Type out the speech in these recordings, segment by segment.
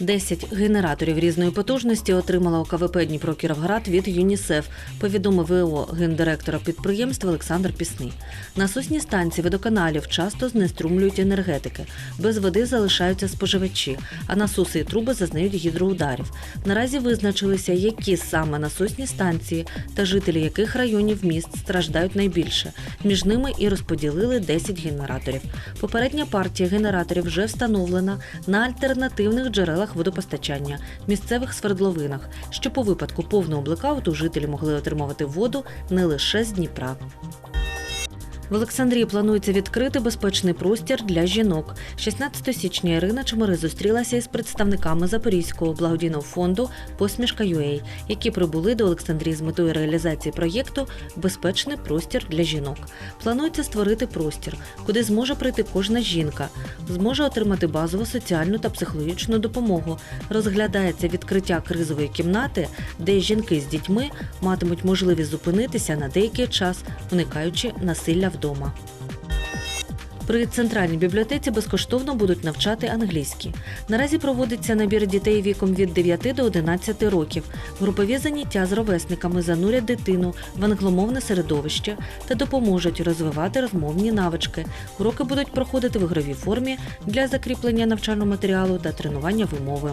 10 генераторів різної потужності отримала ОКВП Дніпро Кіровград від ЮНІСЕФ, повідомив ВО гендиректора підприємства Олександр Пісний. Насосні станції водоканалів часто знеструмлюють енергетики. Без води залишаються споживачі, а насоси і труби зазнають гідроударів. Наразі визначилися, які саме насосні станції та жителі яких районів міст страждають найбільше. Між ними і розподілили 10 генераторів. Попередня партія генераторів вже встановлена на альтернативних джерелах водопостачання місцевих свердловинах, що по випадку повного блекауту жителі могли отримувати воду не лише з Дніпра. В Олександрії планується відкрити безпечний простір для жінок. 16 січня Ірина Чмири зустрілася із представниками Запорізького благодійного фонду Посмішка UA, які прибули до Олександрії з метою реалізації проєкту Безпечний простір для жінок. Планується створити простір, куди зможе прийти кожна жінка, зможе отримати базову соціальну та психологічну допомогу. Розглядається відкриття кризової кімнати, де жінки з дітьми матимуть можливість зупинитися на деякий час, уникаючи насилля вдома. При центральній бібліотеці безкоштовно будуть навчати англійські. Наразі проводиться набір дітей віком від 9 до 11 років. Групові заняття з ровесниками занурять дитину в англомовне середовище та допоможуть розвивати розмовні навички. Уроки будуть проходити в ігровій формі для закріплення навчального матеріалу та тренування вимови.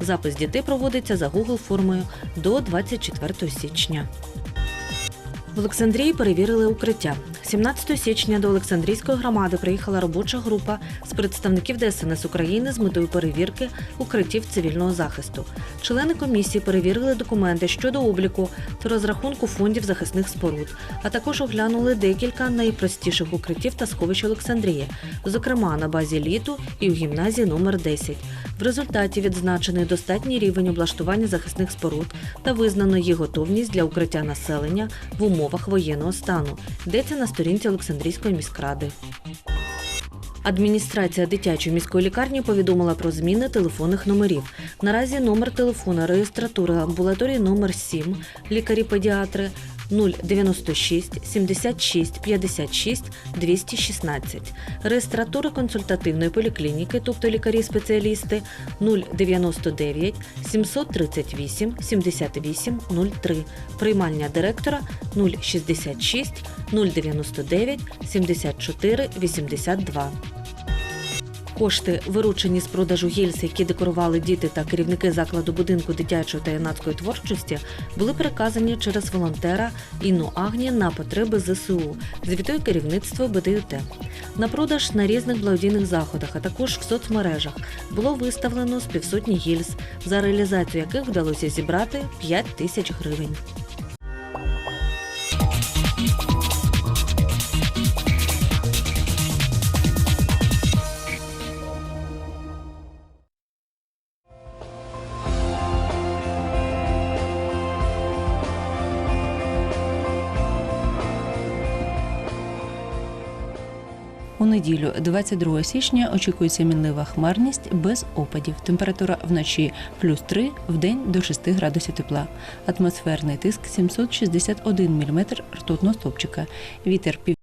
Запис дітей проводиться за Google формою до 24 січня. В Олександрії перевірили укриття. 17 січня до Олександрійської громади приїхала робоча група з представників ДСНС України з метою перевірки укриттів цивільного захисту. Члени комісії перевірили документи щодо обліку та розрахунку фондів захисних споруд, а також оглянули декілька найпростіших укриттів та сховищ Олександрії, зокрема на базі літу і у гімназії номер 10. В результаті відзначений достатній рівень облаштування захисних споруд та визнано їх готовність для укриття населення в умовах воєнного стану. Йдеться на сторінці Олександрійської міськради. Адміністрація дитячої міської лікарні повідомила про зміни телефонних номерів. Наразі номер телефона реєстратури амбулаторії номер 7 лікарі-педіатри 096 76 56 216. Реєстратури консультативної поліклініки, тобто лікарі-спеціалісти 099 738 78 03. Приймальня директора 066 099 74 82. Кошти, виручені з продажу гільз, які декорували діти та керівники закладу будинку дитячої та юнацької творчості, були переказані через волонтера Інну Агні на потреби ЗСУ, звітує керівництво БДЮТ. На продаж на різних благодійних заходах, а також в соцмережах, було виставлено з півсотні гільз, за реалізацію яких вдалося зібрати 5 тисяч гривень. У неділю, 22 січня, очікується мінлива хмарність без опадів. Температура вночі плюс 3, день до 6 градусів тепла. Атмосферний тиск 761 мм ртутного стопчика. Вітер пів